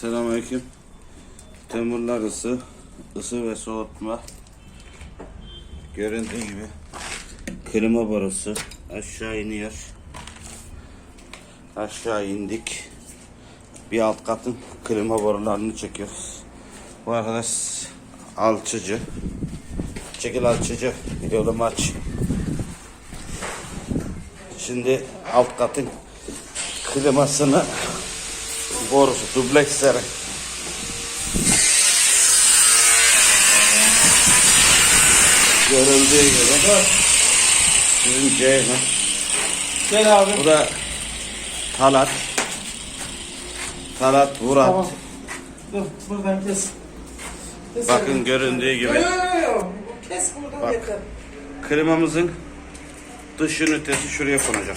Selamünaleyküm. Temurlar ısı, ısı ve soğutma. Göründüğü gibi klima borusu aşağı iniyor. Aşağı indik. Bir alt katın klima borularını çekiyoruz. Bu arkadaş alçıcı. Çekil alçıcı. Yolumu aç. Şimdi alt katın klimasını borusu dubleksleri görüldüğü gibi bizim Ceyhan Gel abi. bu da Talat Talat Murat Tamam. Dur buradan kes. kes bakın abi. göründüğü gibi yo, yo, yo. Kes buradan Bak. yeter. klimamızın dış ünitesi şuraya konacak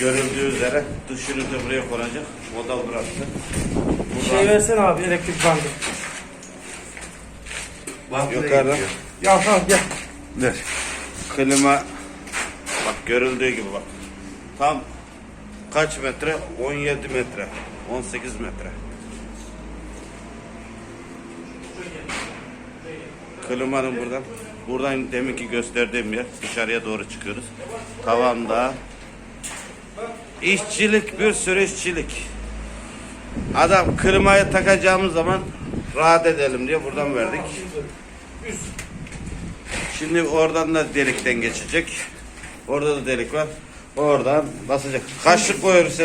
görüldüğü üzere dış ünite buraya konacak o da burası Şey Buradan versene abi elektrik bandı. yukarıdan Ya tamam gel. Ver. Klima bak görüldüğü gibi bak. Tam kaç metre? 17 metre. 18 metre. Klimanın buradan buradan deminki gösterdiğim yer dışarıya doğru çıkıyoruz. Tavanda işçilik bir sürü işçilik. Adam klimayı takacağımız zaman rahat edelim diye buradan verdik. Şimdi oradan da delikten geçecek. Orada da delik var. Oradan basacak. Kaçlık koyuyoruz?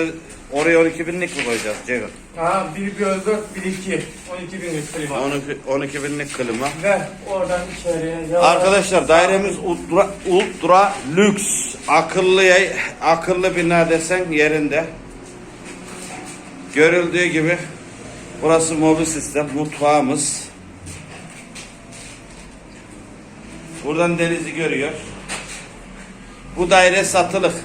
Oraya 12 binlik mi koyacağız Ceyhun? Ha 1 bölü 4 1 2. 12 bin klima. 12, 12 binlik klima. Ver oradan içeriye. Arkadaşlar dairemiz ultra, ultra lüks. Akıllı akıllı bina desen yerinde. Görüldüğü gibi burası mobil sistem, mutfağımız. Buradan denizi görüyor. Bu daire satılık.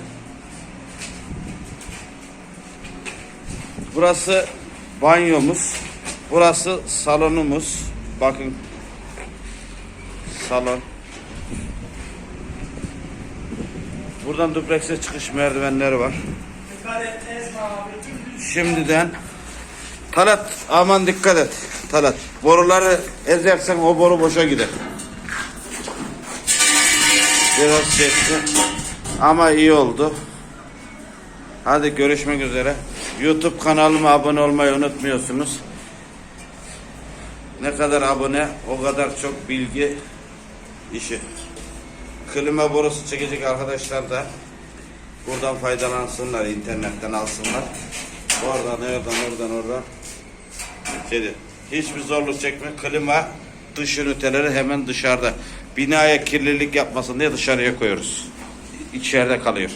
Burası banyomuz. Burası salonumuz. Bakın salon. Buradan dublekse çıkış merdivenleri var. Şimdiden Talat aman dikkat et. Talat boruları ezersen o boru boşa gider. Biraz çekti. Ama iyi oldu. Hadi görüşmek üzere. YouTube kanalıma abone olmayı unutmuyorsunuz. Ne kadar abone o kadar çok bilgi işi. Klima borusu çekecek arkadaşlar da buradan faydalansınlar, internetten alsınlar. Oradan, oradan, oradan, oradan. Şeydi, hiçbir zorluk çekme. Klima dış üniteleri hemen dışarıda. Binaya kirlilik yapmasın diye dışarıya koyuyoruz. İçeride kalıyor.